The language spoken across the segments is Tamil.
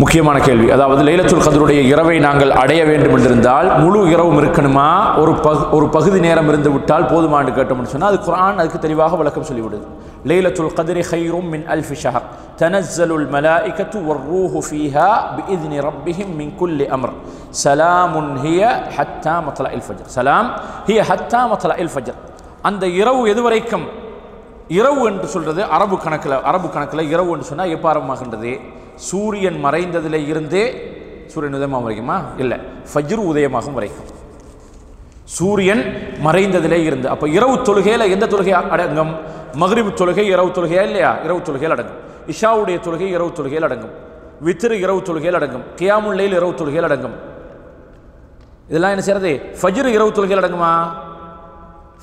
முக்கியமான கேள்வி. அதாவது லைலத்துல் கதருடைய இரவை நாங்கள் அடைய வேண்டும் என்றிருந்தால் முழு இரவும் இருக்கணுமா? ஒரு பகு ஒரு பகுதி நேரம் இருந்து விட்டால் போதுமானு கேட்டோம்னு சொன்னால் அது குரான் அதுக்கு தெளிவாக விளக்கம் சொல்லிவிடுது. லைலத்துல் கதிரி ஹைரும் மின் அல்ஃபி ஷஹர். தனஸ்ஸலுல் மலாஇகத்து ஒர் ரூஹு ஃபீஹா பிஇத்னி ரப்பிஹிம் மின் குல்லி அமர். சலாமுன் ஹிய ஹத்தா மத்லா இல் ஃபஜர். சலாம் ஹிய ஹத்தா மத்லா இல் ஃபஜர். அந்த இரவு எதுவரைக்கும் இரவு என்று சொல்கிறது அரபு கணக்கில் அரபு கணக்கில் இரவு என்று சொன்னால் எப்போ ஆரம்பமாகின்றது சூரியன் மறைந்ததில் இருந்தே சூரியன் உதயமாக வரைக்குமா? இல்லை ஃபஜ்ரு உதயமாகும் வரைக்கும். சூரியன் மறைந்ததிலே இருந்து அப்போ இரவு தொழுகையில் எந்த தொழுகை அடங்கும்? மக்ரிபு தொழுகை இரவு தொழுகையா இல்லையா? இரவு தொழுகையில் அடங்கும். இஷாவுடைய தொழுகை இரவு தொழுகையில் அடங்கும். வித்திரு இரவு தொழுகையில் அடங்கும். கியாமுல்லையில் இரவு தொழுகையில் அடங்கும். இதெல்லாம் என்ன செய்யறது? ஃபஜ்ரு இரவு தொழுகையில் அடங்குமா?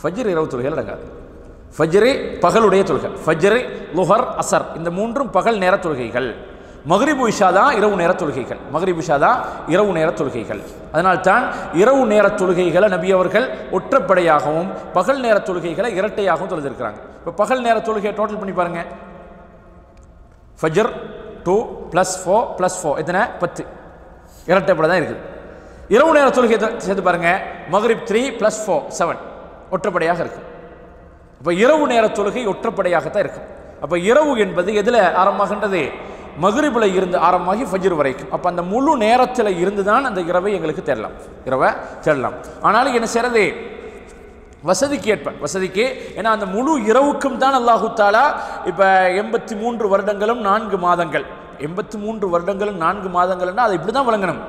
ஃபஜ்ரு இரவு தொழுகையில் அடங்காது. ஃபஜ்ரி பகலுடைய தொழுகை ஃபஜ்ரி லுஹர் அசர் இந்த மூன்றும் பகல் நேர தொழுகைகள். மகரிபு இஷா தான் இரவு நேர தொழுகைகள். மகரிபு இஷா தான் இரவு நேர தொழுகைகள். அதனால் தான் இரவு நேர தொழுகைகளை நபி அவர்கள் ஒற்றைப்படையாகவும் பகல் நேர தொழுகைகளை இரட்டையாகவும் தொழுதிருக்கிறாங்க. இப்போ பகல் நேர தொழுகையை டோட்டல் பண்ணி பாருங்க. Fajr two plus four plus four எத்தனை? பத்து. இரட்டைப்படை தான் இருக்குது. இரவு நேர தொழுகை சேர்த்து பாருங்க. மகரிப் த்ரீ ப்ளஸ் ஃபோர் செவன் ஒற்றைப்படையாக இருக்குது அப்போ இரவு நேர தொழுகை ஒற்றப்படையாகத்தான் இருக்கும் அப்போ இரவு என்பது எதில் ஆரம்பமாகின்றது? மகரிபில் இருந்து ஆரம்பமாகி ஃபஜிர் வரைக்கும். அப்போ அந்த முழு நேரத்தில் இருந்து தான் அந்த இரவை எங்களுக்கு தேடலாம். இரவை தேடலாம். ஆனாலும் என்ன செய்யறது? வசதிக்கு ஏற்ப வசதிக்கு ஏன்னா அந்த முழு இரவுக்கும் தான் அல்லாஹு தாலா இப்போ எண்பத்தி மூன்று வருடங்களும் நான்கு மாதங்கள். எண்பத்தி மூன்று வருடங்களும் நான்கு மாதங்கள்னா அதை இப்படி தான் வழங்கணும்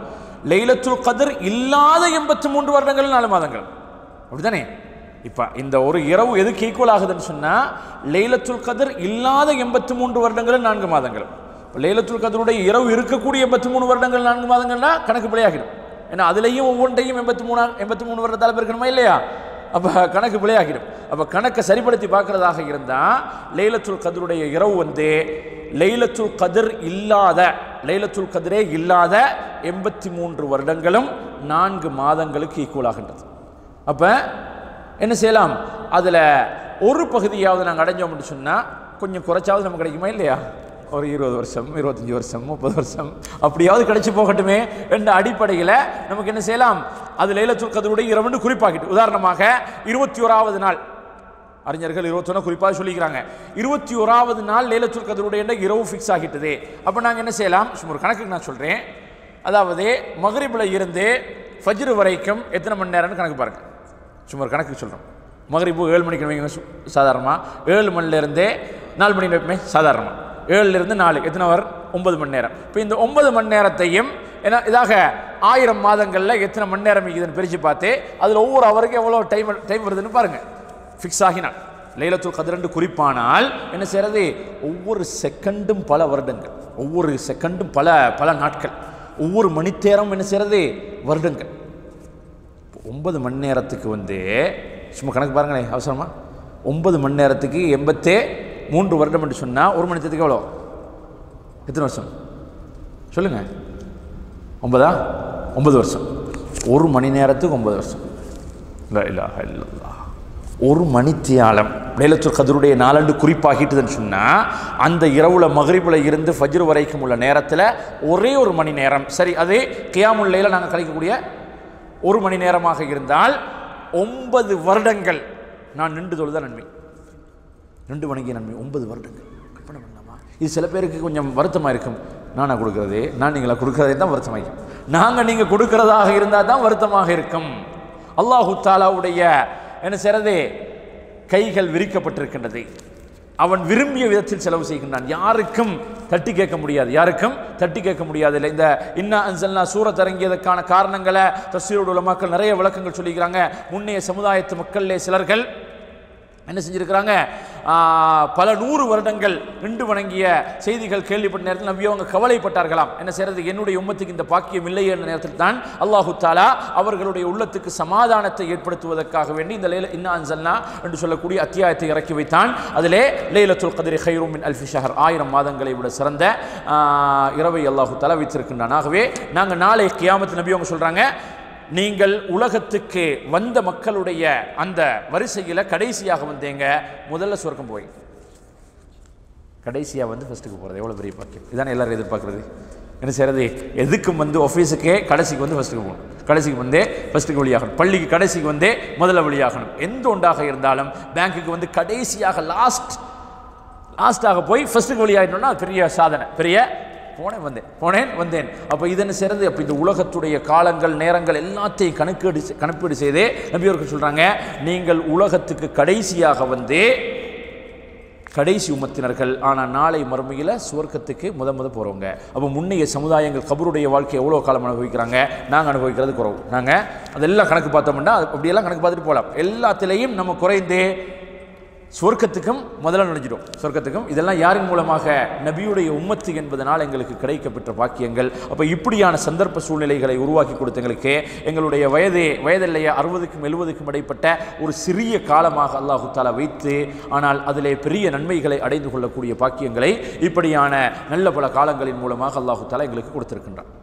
லைலத்துல் கதிர் இல்லாத எண்பத்தி மூன்று வருடங்கள் நாலு மாதங்கள். அப்படிதானே இப்போ இந்த ஒரு இரவு எதுக்கு ஈக்குவல் ஆகுதுன்னு சொன்னால் லைலத்துல் கதிர் இல்லாத எண்பத்தி மூன்று வருடங்களும் நான்கு மாதங்கள். இப்போ லைலத்துல் கதருடைய இரவு இருக்கக்கூடிய எண்பத்தி மூணு வருடங்கள் நான்கு மாதங்கள்னா கணக்கு பிழையாகிடும். ஏன்னா அதுலேயும் ஒவ்வொன்றையும் எண்பத்தி மூணா எண்பத்தி மூணு வருடத்தால் இருக்கணுமா இல்லையா? அப்போ கணக்கு பிழையாகிடும். அப்போ கணக்கை சரிப்படுத்தி பார்க்குறதாக இருந்தால் லைலத்துல் கதருடைய இரவு வந்து லைலத்துல் கதிர் இல்லாத லைலத்துல் கதிரே இல்லாத எண்பத்தி மூன்று வருடங்களும் நான்கு மாதங்களுக்கு ஈக்குவல் ஆகின்றது. அப்போ என்ன செய்யலாம்? அதில் ஒரு பகுதியாவது நாங்கள் அடைஞ்சோம் அப்படின்னு சொன்னால் கொஞ்சம் குறைச்சாவது நமக்கு கிடைக்குமா இல்லையா? ஒரு இருபது வருஷம் இருபத்தஞ்சி வருஷம் முப்பது வருஷம் அப்படியாவது கிடைச்சி போகட்டுமே என்ற அடிப்படையில் நமக்கு என்ன செய்யலாம்? அது லைலத்துல் கதருடைய இரவுன்னு குறிப்பாக்கிட்டு உதாரணமாக இருபத்தி ஓராவது நாள். அறிஞர்கள் இருபத்தொன்னா குறிப்பாக சொல்லிக்கிறாங்க. இருபத்தி ஓராவது நாள் லைலத்துல் கதருடைய இரவு ஃபிக்ஸ் ஆகிட்டது. அப்போ நாங்கள் என்ன செய்யலாம்? சும்மா ஒரு கணக்குக்கு நான் சொல்கிறேன் அதாவது மகரிபில் இருந்து ஃபஜ்ரு வரைக்கும் எத்தனை மணி நேரம்னு கணக்கு பாருங்கள் சும்மா ஒரு கணக்கு சொல்கிறோம் மகரிப்பு ஏழு மணிக்கு வைங்க சாதாரணமாக ஏழு மணிலேருந்தே நாலு மணி வைப்பமே சாதாரணமாக ஏழுலேருந்து நாலு எத்தனை வரும் ஒன்பது மணி நேரம். இப்போ இந்த ஒன்பது மணி நேரத்தையும் ஏன்னா இதாக ஆயிரம் மாதங்களில் எத்தனை மணி நேரம் இருக்குதுன்னு பிரித்து பார்த்து அதில் ஒவ்வொரு அவருக்கும் எவ்வளோ டைம் டைம் வருதுன்னு பாருங்கள் ஃபிக்ஸ் ஆகினான் லைலத்துல் கதிரண்டு குறிப்பானால் என்ன செய்கிறது ஒவ்வொரு செகண்டும் பல வருடங்கள். ஒவ்வொரு செகண்டும் பல பல நாட்கள். ஒவ்வொரு மணித்தேரம் என்ன செய்கிறது வருடங்கள். ஒன்பது மணி நேரத்துக்கு வந்து சும்மா கணக்கு பாருங்களேன் அவசரமா. ஒன்பது மணி நேரத்துக்கு எண்பத்தே மூன்று வருடம் என்று சொன்னால் ஒரு மணி நேரத்துக்கு எவ்வளோ? எத்தனை வருஷம்? சொல்லுங்க. ஒன்பதா? ஒன்பது வருஷம். ஒரு மணி நேரத்துக்கு ஒன்பது வருஷம். இல்லை இல்லா இல்லல்லா ஒரு மணித்தியாலம். லைலத்துல் கதருடைய நாலண்டு குறிப்பாகிட்டுதுன்னு சொன்னால் அந்த இரவுல மகரிபில் இருந்து ஃபஜ்ரு வரைக்கும் உள்ள நேரத்தில் ஒரே ஒரு மணி நேரம். சரி அதே கியாமுல்லையில் நாங்கள் கழிக்கக்கூடிய ஒரு மணி நேரமாக இருந்தால் ஒன்பது வருடங்கள். நான் நின்று தொழுத நன்மை. ரெண்டு வணங்கிய நன்மை ஒன்பது வருடங்கள். கற்பனை பண்ணலாமா? இது சில பேருக்கு கொஞ்சம் வருத்தமாக இருக்கும். நானாக கொடுக்குறதே? நான் நீங்களா கொடுக்குறதே தான் வருத்தமாக நாங்கள் நீங்கள் கொடுக்கறதாக இருந்தால் தான் வருத்தமாக இருக்கும். அல்லாஹு தாலாவுடைய என்ன செய்கிறது கைகள் விரிக்கப்பட்டிருக்கின்றது. அவன் விரும்பிய விதத்தில் செலவு செய்கின்றான். யாருக்கும் தட்டி கேட்க முடியாது. யாருக்கும் தட்டி கேட்க முடியாது இல்லை இந்த இன்னா அன்சல்னா சூரத் இறங்கியதற்கான காரணங்களை தஸ்வீரோட உள்ள மக்கள் நிறைய விளக்கங்கள் சொல்லிக்கிறாங்க முன்னைய சமுதாயத்து மக்களிலே சிலர்கள் என்ன செஞ்சுருக்கிறாங்க? பல நூறு வருடங்கள் நின்று வணங்கிய செய்திகள் கேள்விப்பட்ட நேரத்தில் நம்பி அவங்க கவலைப்பட்டார்களாம். என்ன செய்யறது? என்னுடைய உம்மத்துக்கு இந்த பாக்கியம் இல்லை என்ற நேரத்தில் தான் அல்லாஹு தாலா அவர்களுடைய உள்ளத்துக்கு சமாதானத்தை ஏற்படுத்துவதற்காக வேண்டி இந்த லேல இன்னா அன்சல்னா என்று சொல்லக்கூடிய அத்தியாயத்தை இறக்கி வைத்தான். அதிலே லேலத்துல் கதிரி ஹைரூமின் அல்ஃபி ஷஹர் ஆயிரம் மாதங்களை விட சிறந்த இரவை அல்லாஹு தாலா வைத்திருக்கின்றான் ஆகவே நாங்கள் நாளை கியாமத்து நபி அவங்க சொல்கிறாங்க நீங்கள் உலகத்துக்கு வந்த மக்களுடைய அந்த வரிசையில் கடைசியாக வந்தீங்க. முதல்ல சொர்க்கம் போய். கடைசியாக வந்து ஃபஸ்ட்டுக்கு போகிறது எவ்வளோ பெரிய பாக்கியம். இதானே எல்லோரும் எதிர்பார்க்குறது? என்ன செய்யறது எதுக்கும் வந்து ஆஃபீஸுக்கே கடைசிக்கு வந்து ஃபஸ்ட்டுக்கு போகணும். கடைசிக்கு வந்தே ஃபஸ்ட்டுக்கு வழியாகணும் பள்ளிக்கு கடைசிக்கு வந்தே முதல்ல வழியாகணும் எந்த ஒன்றாக இருந்தாலும் பேங்க்குக்கு வந்து கடைசியாக லாஸ்ட் லாஸ்ட்டாக போய் ஃபஸ்ட்டுக்கு வழியாகிட்டோம்னா பெரிய சாதனை. பெரிய போனேன் வந்தேன். போனேன் வந்தேன். அப்போ இதனை சிறந்து அப்போ இந்த உலகத்துடைய காலங்கள் நேரங்கள் எல்லாத்தையும் கணக்கீடு செ- கணக்கீடு செய்தே நபியவர்கள் சொல்கிறாங்க நீங்கள் உலகத்துக்கு கடைசியாக வந்து கடைசி உமத்தினர்கள் ஆனால் நாளை மறுமையில் சுவர்க்கத்துக்கு முத முத போகிறவங்க அப்போ முன்னைய சமுதாயங்கள் கபருடைய வாழ்க்கை எவ்வளோ காலம் அனுபவிக்கிறாங்க? நாங்கள் அனுபவிக்கிறது குறவு. நாங்கள் அதெல்லாம் கணக்கு பார்த்தோம்னா அது அப்படியெல்லாம் கணக்கு பார்த்துட்டு போகலாம் எல்லாத்துலேயும் நம்ம குறைந்தே சொர்க்கத்துக்கும் முதல்ல நுழைஞ்சிடும். சொர்க்கத்துக்கும். இதெல்லாம் யாரின் மூலமாக? நபியுடைய உம்மத்து என்பதனால் எங்களுக்கு கிடைக்கப்பெற்ற பாக்கியங்கள். அப்போ இப்படியான சந்தர்ப்ப சூழ்நிலைகளை உருவாக்கி கொடுத்தங்களுக்கு எங்களுடைய வயதே வயதில்லையே அறுபதுக்கும் எழுபதுக்கும் இடைப்பட்ட ஒரு சிறிய காலமாக அல்லாஹு தாலா வைத்து ஆனால் அதிலே பெரிய நன்மைகளை அடைந்து கொள்ளக்கூடிய பாக்கியங்களை இப்படியான நல்ல பல காலங்களின் மூலமாக அல்லாஹு தாலா எங்களுக்கு கொடுத்திருக்கின்றார்